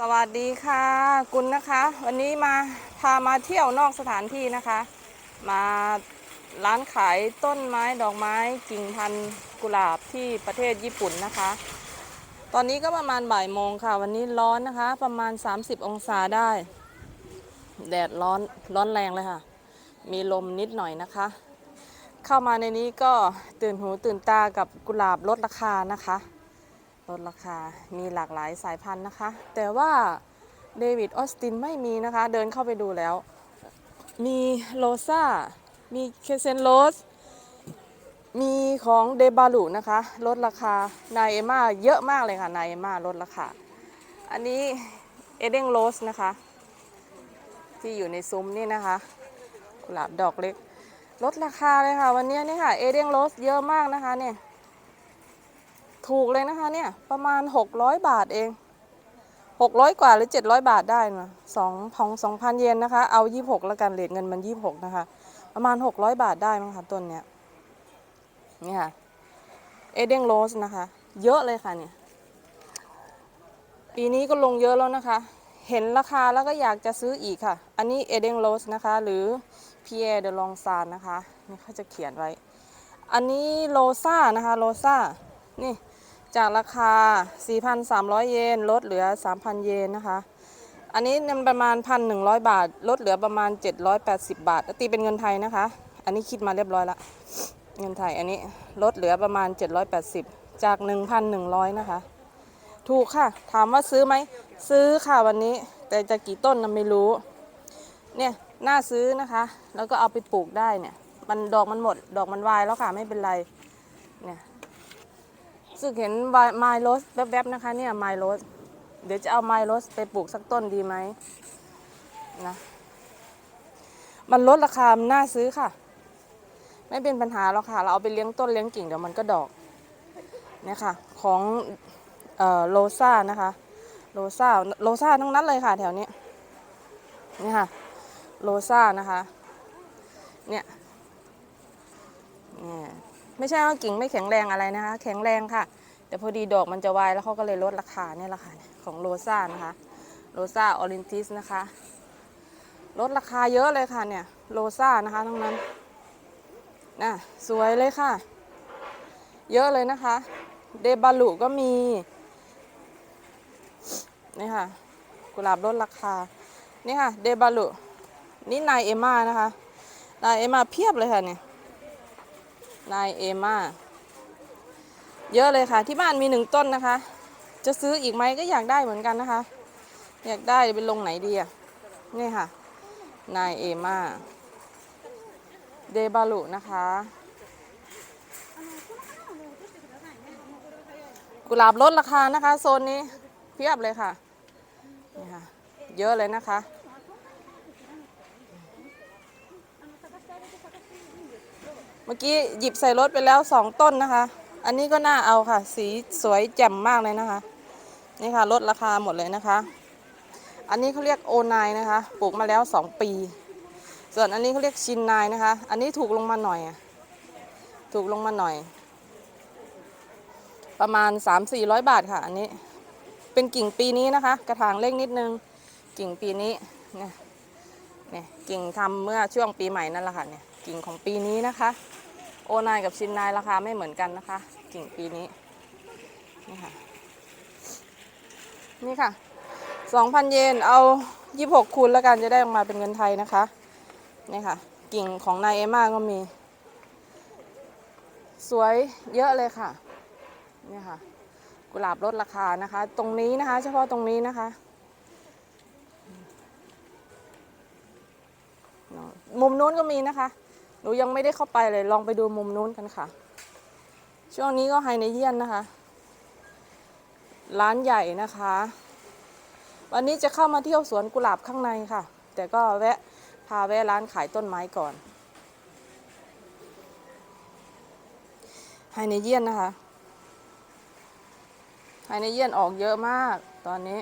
สวัสดีค่ะกุลนะคะ วันนี้มาพามาเที่ยวนอกสถานที่นะคะ มาร้านขายต้นไม้ดอกไม้กิ่งพันธุ์กุหลาบที่ประเทศญี่ปุ่นนะคะ ตอนนี้ก็ประมาณบ่ายโมงค่ะ วันนี้ร้อนนะคะ ประมาณ 30 องศาได้ แดดร้อนร้อนแรงเลยค่ะ มีลมนิดหน่อยนะคะ เข้ามาในนี้ก็ตื่นหูตื่นตากับกุหลาบลดราคานะคะ ลดราคา มีหลากหลายสายพันธุ์นะคะ แต่ว่าเดวิดออสตินไม่มีนะคะ เดินเข้าไปดูแล้ว มีโรซามีเคเซนโรส มีของเดบารุนะคะ ลดราคานายเอมาเยอะมากเลยค่ะนายเอมาลดราคา อันนี้เอเดงโรสนะคะ ที่อยู่ในซุ้มนี่นะคะกุหลาบดอกเล็ก ลดราคาเลยค่ะ วันนี้นี่ค่ะเอเดงโรสเยอะมากนะคะเนี่ย ถูกเลยนะคะเนี่ย ประมาณ 600 บาทเอง 600 กว่าหรือ 700 บาทได้นะสองพองสองพันเยนนะคะ เอา 26 แล้วกันเลทเงินมัน 26 นะคะ ประมาณ 600 บาทได้มั้งคะต้นเนี้ยนี่ค่ะ เอเดงโรสนะคะ เยอะเลยค่ะเนี่ย ปีนี้ก็ลงเยอะแล้วนะคะ เห็นราคาแล้วก็อยากจะซื้ออีกค่ะ อันนี้เอเดงโรสนะคะ หรือ Pierre de l o n g s a n นะคะ นี่เขาจะเขียนไว้ อันนี้โรซ่านะคะ โรซ่านี่ จากราคา 4,300 เยนลดเหลือ 3,000 เยนนะคะ อันนี้นประมาณ 1,100 บาท ลดเหลือประมาณ 780 บาท ตีเป็นเงินไทยนะคะ อันนี้คิดมาเรียบร้อยละเงินไทย อันนี้ลดเหลือประมาณ 780 จาก 1,100 นะคะ ถูกค่ะ ถามว่าซื้อไหม ซื้อค่ะวันนี้ แต่จะกี่ต้นนะไม่รู้ เนี่ย น่าซื้อนะคะ แล้วก็เอาไปปลูกได้เนี่ย มันดอกมันหมด ดอกมันวายแล้วค่ะ ไม่เป็นไร สึกเห็นไมล์โลสแวบๆนะคะเนี่ยไมล์โลสเดี๋ยวจะเอาไมล์โลสไปปลูกสักต้นดีไหมนะมันลดราคามันน่าซื้อค่ะ ไม่เป็นปัญหาหรอกค่ะ เราเอาไปเลี้ยงต้นเลี้ยงกิ่งเดี๋ยวมันก็ดอกเนี่ยค่ะ ของเอ่อโลซ่านะคะโลซ่าโลซ่าทั้งนั้นเลยค่ะ แถวนี้นี่ค่ะโลซ่านะคะ เนี่ยเนี่ย ไม่ใช่ว่ากิ่งไม่แข็งแรงอะไรนะคะ แข็งแรงค่ะ แต่พอดีดอกมันจะวายแล้วเขาก็เลยลดราคาเนี่ยแหละค่ะของโรซ่านะคะโรซ่าออรินทิสนะคะ ลดราคาเยอะเลยค่ะเนี่ยโรซ่านะคะทั้งนั้นน่ะสวยเลยค่ะ เยอะเลยนะคะ เดบาลุก็มีนี่ค่ะกุหลาบลดราคา นี่ค่ะเดบาลุนี่นายเอม่านะคะ นายเอม่าเพียบเลยค่ะเนี่ย นายเอมาเยอะเลยค่ะ ที่บ้านมีหนึ่งต้นนะคะ จะซื้ออีกไหมก็อยากได้เหมือนกันนะคะ อยากได้ไปลงไหนดีอะนี่ค่ะ นายเอมาเดบาลุนะคะกุหลาบลดราคานะคะ โซนนี้เพียบเลยค่ะนี่ค่ะ เยอะเลยนะคะ เมื่อกี้หยิบใส่รถไปแล้วสองต้นนะคะ อันนี้ก็น่าเอาค่ะ สีสวยแจ่มมากเลยนะคะ นี่ค่ะลดราคาหมดเลยนะคะ อันนี้เขาเรียกโอนายนะคะ ปลูกมาแล้ว2ปี ส่วนอันนี้เขาเรียกชินนายนะคะ อันนี้ถูกลงมาหน่อย ถูกลงมาหน่อย ประมาณ 3-400 บาทค่ะ อันนี้เป็นกิ่งปีนี้นะคะ กระถางเล็กนิดนึง กิ่งปีนี้เนี่ยเนี่ยกิ่งทำเมื่อช่วงปีใหม่นั่นแหละค่ะเนี่ย กิ่งของปีนี้นะคะ โอนายกับชินนายราคาไม่เหมือนกันนะคะ กิ่งปีนี้นี่ค่ะนี่ค่ะ2,000เยนเอา26คูณแล้วกันจะได้ออกมาเป็นเงินไทยนะคะนี่ค่ะ กิ่งของนายเอมาก็มี สวยเยอะเลยค่ะนี่ค่ะ กุหลาบลดราคานะคะ ตรงนี้นะคะ เฉพาะตรงนี้นะคะมุมนู้นก็มีนะคะ หนูยังไม่ได้เข้าไปเลย ลองไปดูมุมนู้นกันค่ะ ช่วงนี้ก็ไฮในเยียนนะคะ ร้านใหญ่นะคะ วันนี้จะเข้ามาเที่ยวสวนกุหลาบข้างในค่ะ แต่ก็แวะพาแวะร้านขายต้นไม้ก่อนไฮในเยียนนะคะไฮในเยียนออกเยอะมากตอนนี้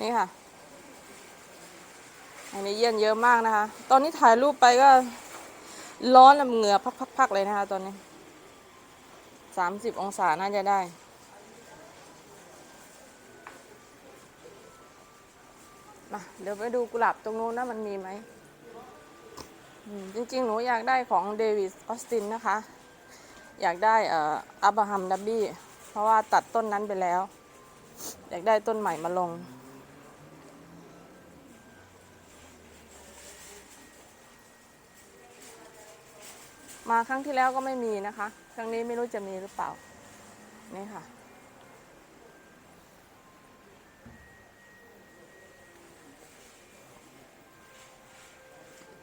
นี่ค่ะ อันนี้เยี่ยนเยอะมากนะคะ ตอนนี้ถ่ายรูปไปก็ร้อนอะเหงื่อพักๆเลยนะคะ ตอนนี้สามสิบองศาน่าจะได้มาเดี๋ยวไปดูกุหลาบตรงนู้นนะมันมีไหมอืมจริงๆ หนูอยากได้ของเดวิสออสตินนะคะ อยากได้เอ่ออับราฮัมดับบี้ เพราะว่าตัดต้นนั้นไปแล้ว อยากได้ต้นใหม่มาลง มาครั้งที่แล้วก็ไม่มีนะคะ ครั้งนี้ไม่รู้จะมีหรือเปล่า นี่ค่ะ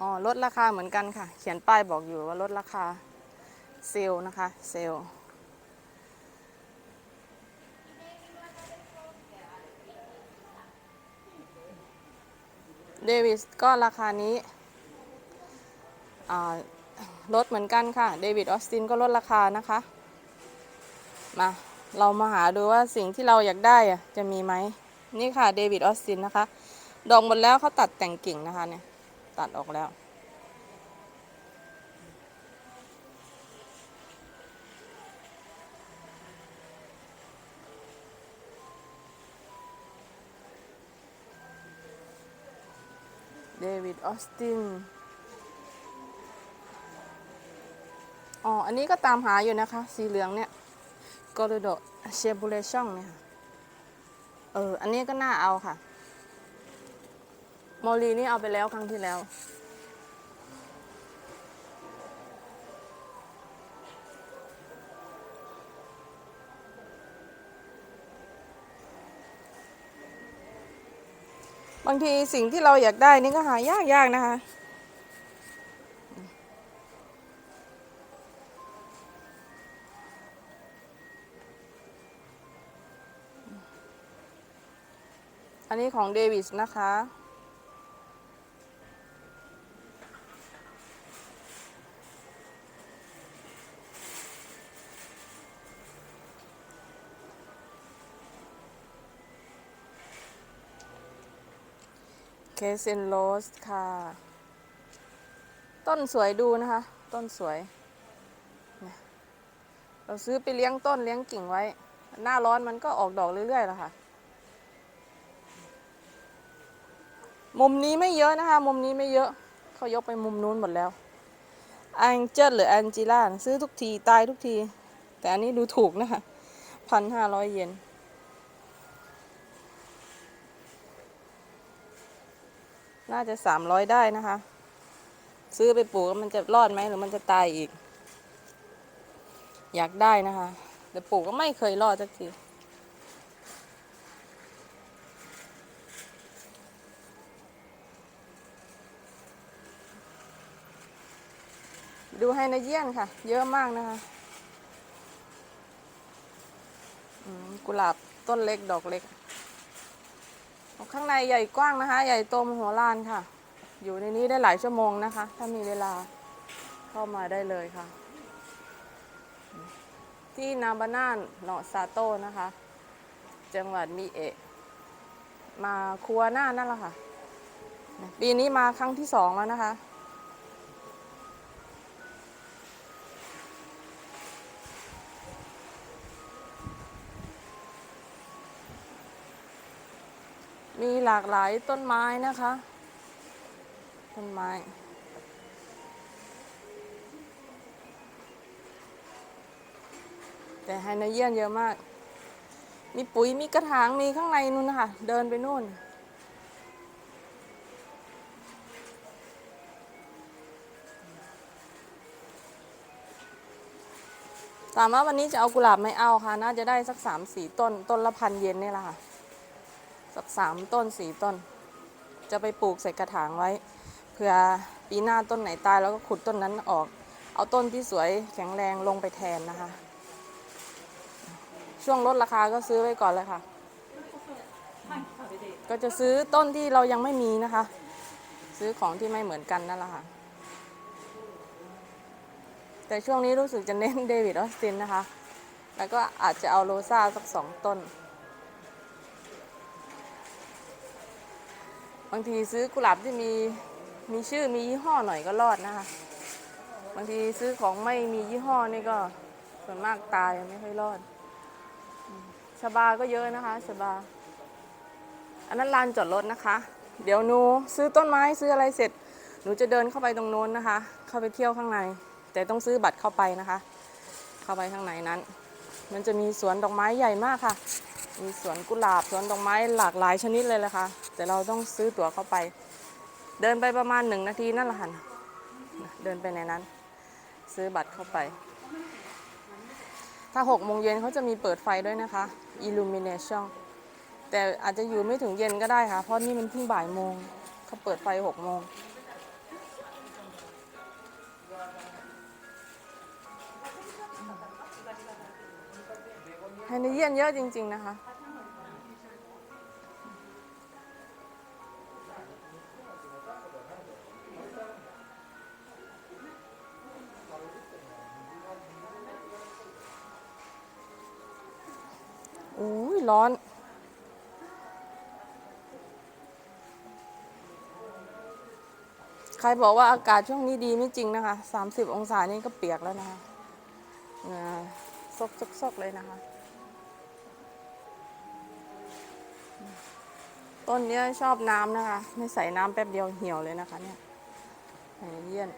อ๋อ ลดราคาเหมือนกันค่ะ เขียนป้ายบอกอยู่ว่าลดราคา เซลนะคะ เซลเดวิสก็ราคานี้อ่า ลดเหมือนกันค่ะเดวิดออสตินก็ลดราคานะคะ มาเรามาหาดูว่าสิ่งที่เราอยากได้อะจะมีไหมนี่ค่ะเดวิดออสตินนะคะ ดอกหมดแล้วเขาตัดแต่งกิ่งนะคะเนี่ย ตัดออกแล้วเดวิดออสติน อ๋อ อันนี้ก็ตามหาอยู่นะคะ สีเหลืองเนี่ยกอร์โดเชบูเลช่องเนี่ยค่ะเออ อันนี้ก็น่าเอาค่ะโมลีนี่เอาไปแล้วครั้งที่แล้ว บางทีสิ่งที่เราอยากได้นี่ก็หายยากๆนะคะ นนี้ของเดวิสนะคะ เคเซนโรสค่ะ ต้นสวยดูนะคะ ต้นสวย เราซื้อไปเลี้ยงต้นเลี้ยงกิ่งไว้ หน้าร้อนมันก็ออกดอกเรื่อยๆแล้วค่ะ มุมนี้ไม่เยอะนะคะ มุมนี้ไม่เยอะเขายกไปมุมนู้นหมดแล้วแองเจิลหรือแองจิล่าซื้อทุกที ตายทุกที แต่อันนี้ดูถูกนะคะพันห้าร้อยเยนน่าจะสามร้อยได้นะคะ ซื้อไปปลูกมันจะรอดไหมหรือมันจะตายอีก อยากได้นะคะ แต่ปลูกก็ไม่เคยรอดสักที ดูไฮนาเยียนค่ะ เยอะมากนะคะกุหลาบต้นเล็กดอกเล็ก ข้างในใหญ่กว้างนะคะ ใหญ่โตมโหฬารค่ะ อยู่ในนี้ได้หลายชั่วโมงนะคะ ถ้ามีเวลาเข้ามาได้เลยค่ะ ที่นาบานานเนาะซาโต้นะคะ จังหวัดมิเอะมาครัวหน้านั่นแหละค่ะ ปีนี้มาครั้งที่สองแล้วนะคะ มีหลากหลายต้นไม้นะคะ ต้นไม้แต่ไฮนาเยียนเยอะมาก มีปุ๋ย มีกระถาง มีข้างในนู่นนะคะ เดินไปนู่น ถามว่าวันนี้จะเอากุหลาบไม่เอาค่ะ น่าจะได้สักสามสี่ต้น ต้นละพันเยนนี่แหละค่ะ สักสามต้นสี่ต้น จะไปปลูกใส่กระถางไว้เผื่อปีหน้าต้นไหนตายแล้วก็ขุดต้นนั้นออก เอาต้นที่สวยแข็งแรงลงไปแทนนะคะ ช่วงลดราคาก็ซื้อไว้ก่อนเลยค่ะ ก็จะซื้อต้นที่เรายังไม่มีนะคะ ซื้อของที่ไม่เหมือนกันนั่นแหละค่ะแต่ช่วงนี้รู้สึกจะเน้นเดวิดออสตินนะคะ แล้วก็อาจจะเอาโรซาสักสองต้น บางทีซื้อกุหลาบที่มีมีชื่อมียี่ห้อหน่อยก็รอดนะคะ บางทีซื้อของไม่มียี่ห้อนี่ก็ส่วนมากตายไม่ค่อยรอดชบาก็เยอะนะคะชบา อันนั้นลานจอดรถนะคะ เดี๋ยวหนูซื้อต้นไม้ซื้ออะไรเสร็จ หนูจะเดินเข้าไปตรงโน้นนะคะ เข้าไปเที่ยวข้างใน แต่ต้องซื้อบัตรเข้าไปนะคะ เข้าไปข้างในนั้น มันจะมีสวนดอกไม้ใหญ่มากค่ะ มีสวนกุหลาบสวนดอกไม้หลากหลายชนิดเลยแหละค่ะ แต่เราต้องซื้อตั๋วเข้าไป เดินไปประมาณหนึ่งนาทีนั่นแหละค่ะเดินไปในนั้น ซื้อบัตรเข้าไป ถ้าหกโมงเย็นเขาจะมีเปิดไฟด้วยนะคะ illumination แต่อาจจะอยู่ไม่ถึงเย็นก็ได้ค่ะ เพราะนี่มันเพิ่งบ่ายโมงเขาเปิดไฟหกโมงไฮเนเยียนเยอะจริง ๆ นะคะ อ้ยร้อน ใครบอกว่าอากาศช่วงนี้ดีไม่จริงนะคะ 30 องศานี่ก็เปียกแล้วนะคะเหงื่อซกซกซกเลยนะคะ ต้นเนี้ยชอบน้ำนะคะ ไม่ใส่น้ำแป๊บเดียวเหี่ยวเลยนะคะเนี่ยไหนเยี่ยน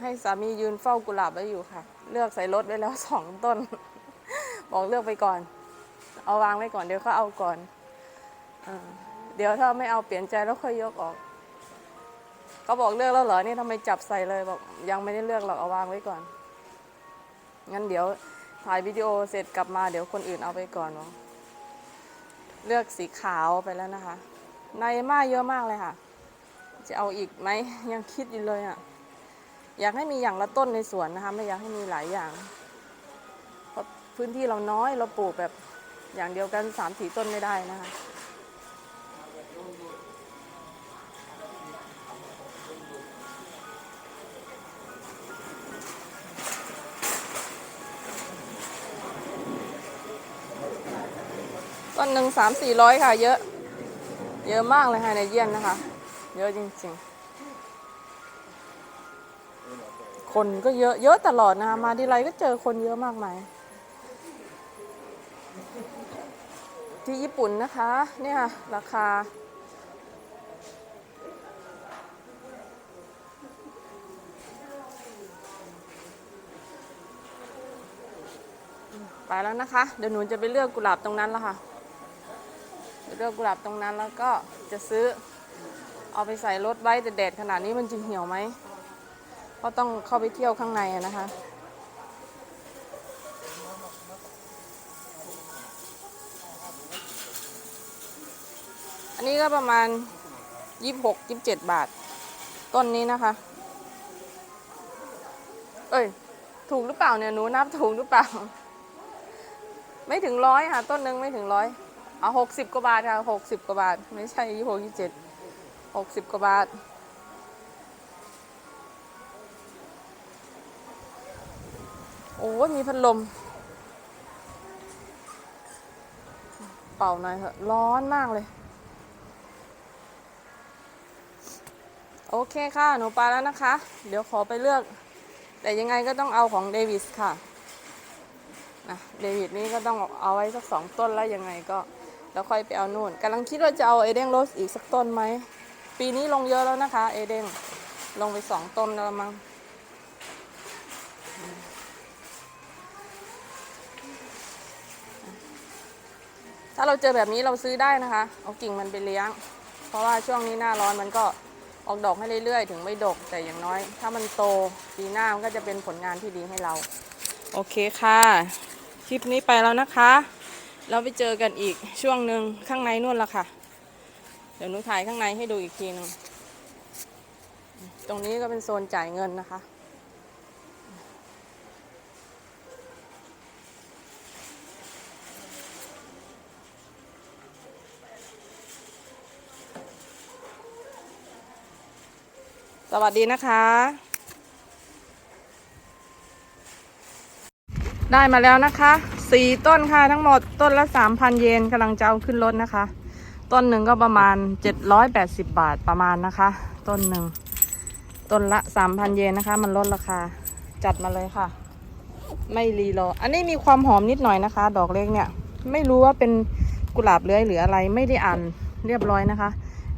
ให้สามียืนเฝ้ากุหลาบไว้อยู่ค่ะ เลือกใส่รถไว้แล้วสองต้น บอกเลือกไปก่อน เอาวางไว้ก่อนเดี๋ยวเขาเอาก่อนเอเดี๋ยวถ้าไม่เอาเปลี่ยนใจแล้วค่อยยกออก เขาบอกเลือกแล้วเหรอนี่ทำไมจับใส่เลยบอกยังไม่ได้เลือกหรอกเอาวางไว้ก่อน งั้นเดี๋ยวถ่ายวิดีโอเสร็จกลับมาเดี๋ยวคนอื่นเอาไปก่อนเนาะเลือกสีขาวไปแล้วนะคะ ในมาเยอะมากเลยค่ะ จะเอาอีกไหมยังคิดอยู่เลยอะ อยากให้มีอย่างละต้นในสวนนะคะ ไม่อยากให้มีหลายอย่าง เพราะพื้นที่เราน้อยเราปลูกแบบอย่างเดียวกันสามสี่ต้นไม่ได้นะคะต้นหนึ่งสามสี่ร้อยค่ะ เยอะ เยอะมากเลยค่ะในเยี่ยนนะคะ เยอะจริงๆ คนก็เยอะเยอะตลอดนะคะมาทีไรก็เจอคนเยอะมากมายที่ญี่ปุ่นนะคะเนี่ยราคา ไปแล้วนะคะ เดี๋ยวหนูจะไปเลือกกุหลาบตรงนั้นแล้วค่ะเลือกกุหลาบตรงนั้นแล้วก็จะซื้อเอาไปใส่รถไว้แต่แดดขนาดนี้มันจะเหี่ยวไหม เพราะต้องเข้าไปเที่ยวข้างในนะคะ อันนี้ก็ประมาณ26 27บาท ต้นนี้นะคะ เอ้ย ถูกหรือเปล่าเนี่ยหนูนับถูกหรือเปล่า ไม่ถึงร้อยค่ะ ต้นหนึ่งไม่ถึงร้อยเอาหกสิบกว่าบาทค่ะหกสิบกว่าบาท ไม่ใช่ยี่หกยี่เจ็ดหกสิบกว่าบาท โอ้ยมีพัดลม เป่าหน่อยเถอะร้อนมากเลย โอเคค่ะ หนูไปแล้วนะคะ เดี๋ยวขอไปเลือก แต่ยังไงก็ต้องเอาของเดวิสค่ะนะเดวิดนี่ก็ต้องเอาไว้สักสองต้นแล้วยังไงก็แล้วค่อยไปเอานู่นกำลังคิดว่าจะเอาเอเดงโรสอีกสักต้นไหม ปีนี้ลงเยอะแล้วนะคะ เอเดงลงไปสองต้นแล้วมั้ง ถ้าเราเจอแบบนี้เราซื้อได้นะคะ เอากิ่งมันไปเลี้ยง เพราะว่าช่วงนี้หน้าร้อนมันก็ออกดอกให้เรื่อยๆ ถึงไม่ดกแต่อย่างน้อย ถ้ามันโตปีหน้ามันก็จะเป็นผลงานที่ดีให้เรา โอเคค่ะ คลิปนี้ไปแล้วนะคะ เราไปเจอกันอีกช่วงหนึ่งข้างในนู่นละค่ะ เดี๋ยวหนูถ่ายข้างในให้ดูอีกทีหนึง ตรงนี้ก็เป็นโซนจ่ายเงินนะคะ วัสดีนะคะ ได้มาแล้วนะคะสี่ต้นค่ะทั้งหมดต้นละสามพันเยนกำลังจะเอาขึ้นรถนะคะ ต้นหนึ่งก็ประมาณ780บาทประมาณนะคะ ต้นหนึ่งต้นละสามพันเยนนะคะ มันลดราคาจัดมาเลยค่ะ ไม่รีรอ อันนี้มีความหอมนิดหน่อยนะคะ ดอกเล็กเนี่ย ไม่รู้ว่าเป็นกุหลาบเลื้อยหรืออะไรไม่ได้อ่านเรียบร้อยนะคะ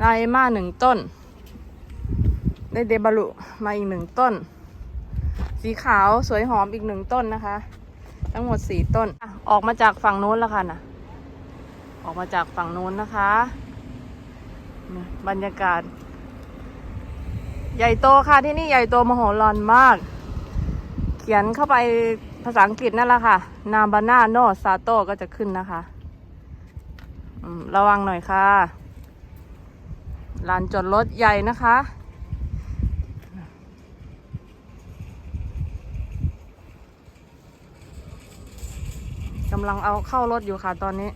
ลายมาหนึ่งต้น ได้เดบารุมาอีกหนึ่งต้น สีขาวสวยหอมอีกหนึ่งต้นนะคะ ทั้งหมดสี่ต้นอออกมาจากฝั่งโน้นแล้วค่ะนะออกมาจากฝั่งโน้นนะคะ บรรยากาศ ใหญ่โตค่ะที่นี่ใหญ่โตมโหฬารมาก เขียนเข้าไปภาษาอังกฤษนั่นแหละค่ะ นาบาน่าโนซาโตก็จะขึ้นนะคะ ระวังหน่อยค่ะลานจอดรถใหญ่นะคะำลังเอาเข้ารถอยู่ค่ะตอนนี้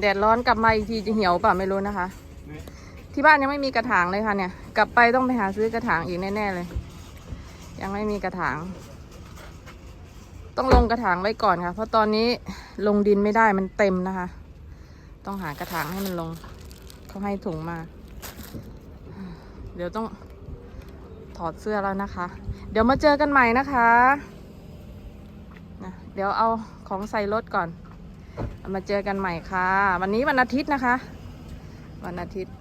แดดร้อนกลับมาอีกทีจะเหี่ยวเปล่ะไม่รู้นะคะ ที่บ้านยังไม่มีกระถางเลยค่ะเนี่ย กลับไปต้องไปหาซื้อกระถางอีกแน่ๆเลย ยังไม่มีกระถาง ต้องลงกระถางไว้ก่อนค่ะ เพราะตอนนี้ลงดินไม่ได้มันเต็มนะคะ ต้องหากระถางให้มันลงเขาให้ถุงมา เดี๋ยวต้อง ถอดเสื้อแล้วนะคะ เดี๋ยวมาเจอกันใหม่นะคะนะเดี๋ยวเอาของใส่รถก่อน มาเจอกันใหม่ค่ะ วันนี้วันอาทิตย์นะคะ วันอาทิตย์